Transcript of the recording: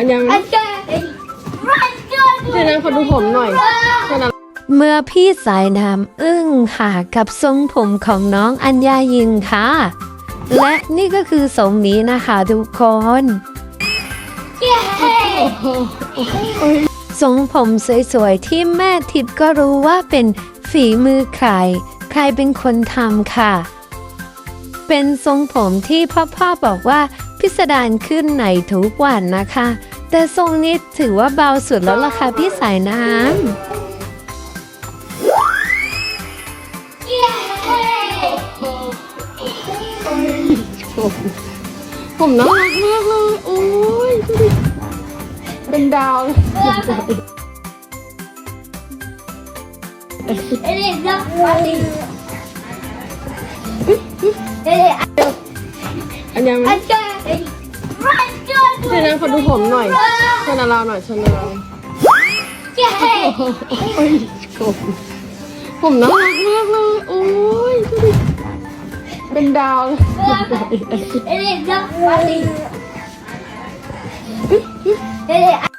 อันยังอันเจรันเจอเดี๋ยวนั้นขอดูผมหน่อยเมื่อพี่สายน้ำอึ้งค่ะกับทรงผมของน้องอัญญายินค่ะ และนี่ก็คือทรงนี้นะคะทุกคนทรงผมสวยๆ ที่แม่ทิพย์ก็รู้ว่าเป็นฝีมือใคร ใครเป็นคนทำค่ะ เป็นทรงผมที่พ่อๆบอกว่าพิสดารขึ้นในทุกวันนะคะ แต่ทรงนี้ถือว่าเบาสุดแล้วล่ะค่ะพี่สายน้ำเย้ผมผมน่ารักมากเลยโอ้ยดูดิเป็นดาวเลยเอเด็กรักวันนี้เอเด็กอันยังอันเจ ขอดูผมหน่อยชนาราหน่อยชนาราเย้โอ้ยผมผมน่ารักมากเลย โอ้ยดูดิเป็นดาวเลยเอเดียเอเด็ก